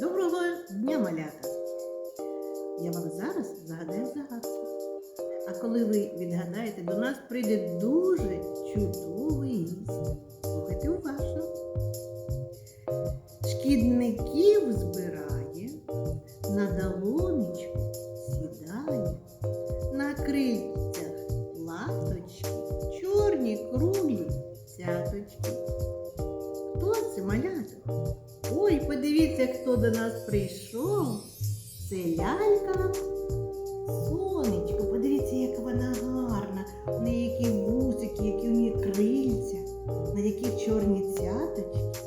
Доброго дня, малята! Я вам зараз загадаю загадку. А коли ви відгадаєте, до нас прийде дуже чудовий гість. Слухайте уважно. Шкідників збирає, Ой, подивіться, хто до нас прийшов. Це лялька. Сонечко, подивіться, яка вона гарна. У неї які вусики, які у неї крильця, на яких чорні цяточки.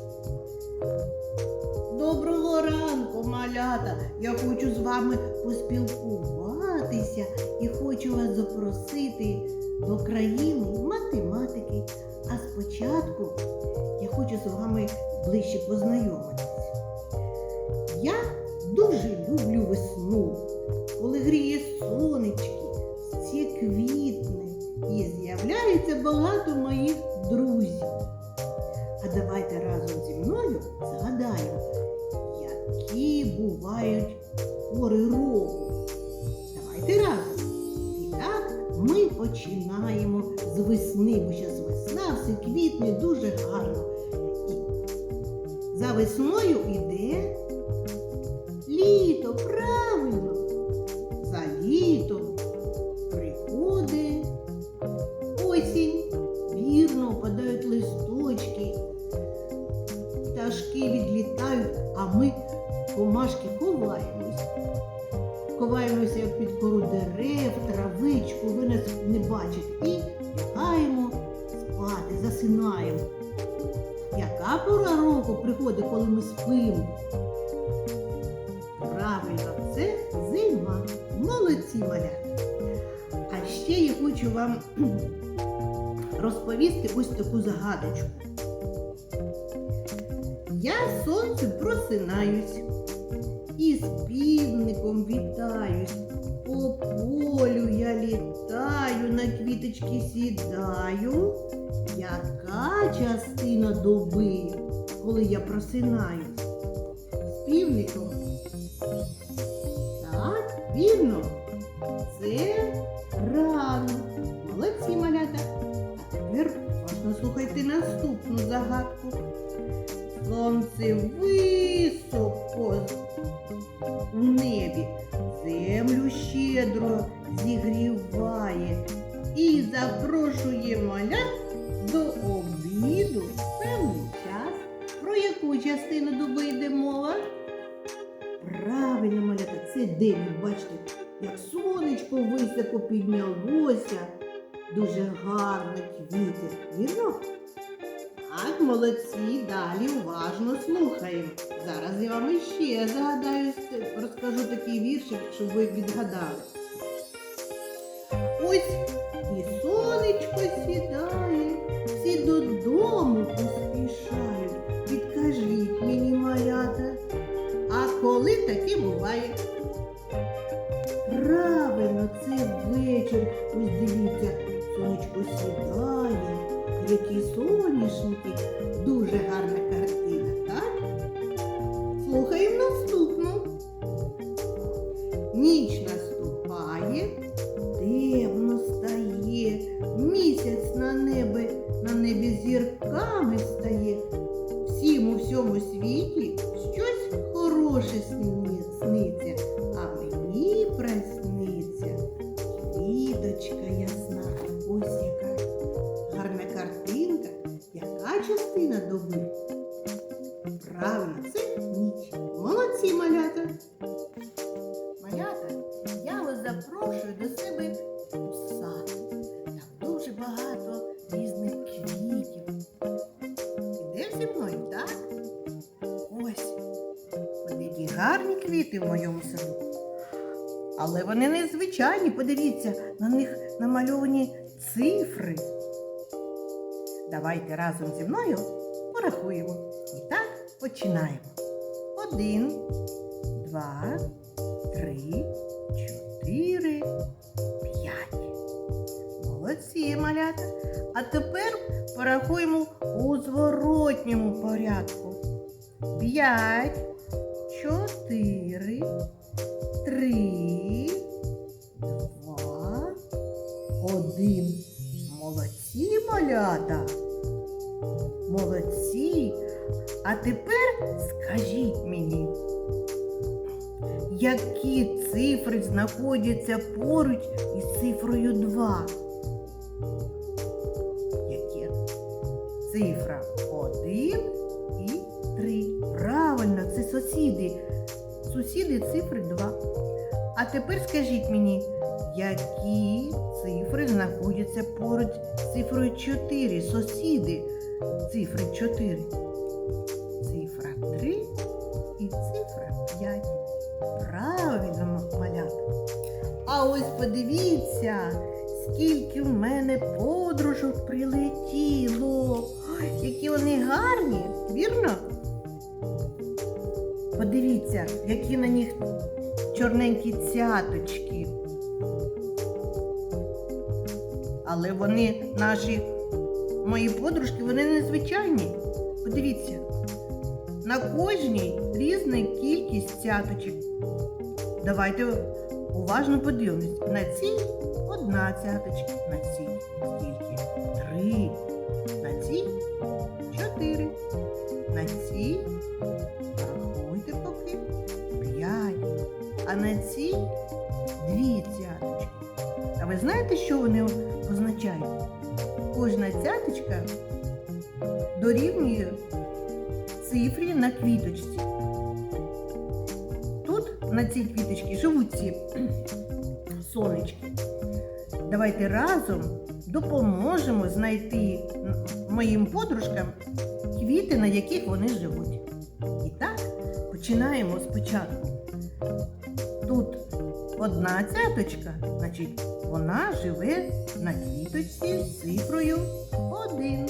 Доброго ранку, малята! Я хочу з вами поспілкуватися і хочу вас запросити до країни математики. А спочатку я хочу з вами ближче познайомитися. Я дуже люблю весну, коли гріє сонечки, всі квітне і з'являється багато моїх друзів. А давайте разом зі мною згадаємо, які бувають пори року. Давайте разом. І так ми починаємо з весни, бо весна, все квітне дуже гарно. За весною іде літо, правильно. За літом приходить осінь. Вірно, опадають листочки, пташки відлітають, а ми, комашки, ховаємось. Ховаємося під кору дерев, травичку, ви нас не бачите. Пора року приходить, коли ми спимо? Правильно, це зима. Молодці малята. А ще я хочу вам розповісти ось таку загадочку. Я сонцем просинаюсь і з півником вітаюсь. По полю я літаю, на квіточки сідаю. Яка частина доби, коли я просинаюсь? З півником так, вірно. Це рано. Молодці малята. А тепер уважно слухайте наступну загадку. Сонце високо у небі, землю щедро зігріває і запрошує малят до обіду в певний час. Про яку частину доби йде мова? Правильно, малята, це день, бачите, як сонечко високо піднялося, дуже гарно квіти. Вірно? Так, молодці, далі уважно слухаємо. Зараз я вам іще загадаю, розкажу такий віршик, щоб ви відгадали. Ось і сонечко сідає, всі додому Всім у всьому світі щось хороше сні- які гарні квіти в моєму саду. Але вони незвичайні, подивіться, на них намальовані цифри. Давайте разом зі мною порахуємо. І так починаємо. Один, два, три, чотири, п'ять. Молодці, малята. А тепер порахуємо у зворотньому порядку. П'ять, чотири, три, два, один. Молодці, малята. Молодці. А тепер скажіть мені, які цифри знаходяться поруч із цифрою 2? Які? Цифра 1 і 3. Правильно, це сусіди. Сусіди цифри 2. А тепер скажіть мені, які цифри знаходяться поруч з цифрою 4? Сусіди цифри 4. Цифра 3 і цифра 5. Правильно, малята. А ось подивіться, скільки в мене подружок прилетіло. Які вони гарні, вірно? Подивіться, які на них чорненькі цяточки. Але вони наші мої подружки, вони незвичайні. Подивіться, на кожній різна кількість цяточок. Давайте уважно подивимось. На цій одна цяточка, на цій скільки? Три. На цій цій, рахуйте поки, п'ять. А на цій дві цяточки. А ви знаєте, що вони означають? Кожна цяточка дорівнює цифрі на квіточці. Тут на цій квіточці живуть ці сонечки. Давайте разом допоможемо знайти моїм подружкам квіти, на яких вони живуть. І так, починаємо спочатку. Тут одна цяточка, значить, вона живе на квіточці з цифрою 1.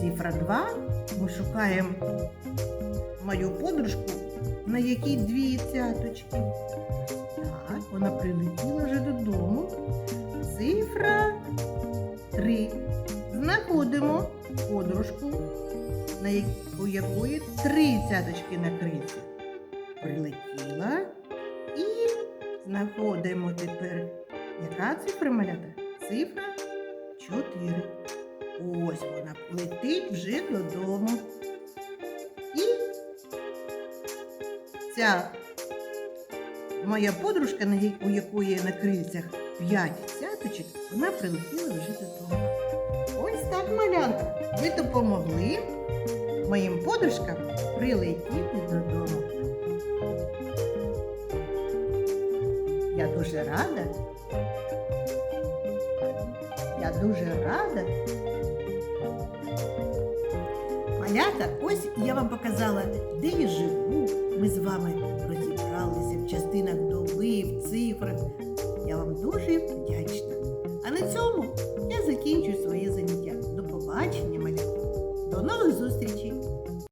Цифра 2. Ми шукаємо мою подружку, на якій дві цяточки. Вона прилетіла вже додому. Цифра 3. Знаходимо подружку, на я- у якої три цяточки на крильці. Прилетіла і знаходимо тепер. Яка цифра малята? Цифра 4. Ось вона летить вже додому. І ця моя подружка, у якої на крильцях 5 цяточок, вона прилетіла вже додому. Ось так, малянка. Ви допомогли моїм подружкам прилетіти додому. Я дуже рада. Я дуже рада. Малята, ось я вам показала, де я живу. Ми з вами розібралися в частинах доби, в цифрах. Я вам дуже вдячна. А на цьому я закінчу своє заняття. До побачення, малята. До нових зустрічей!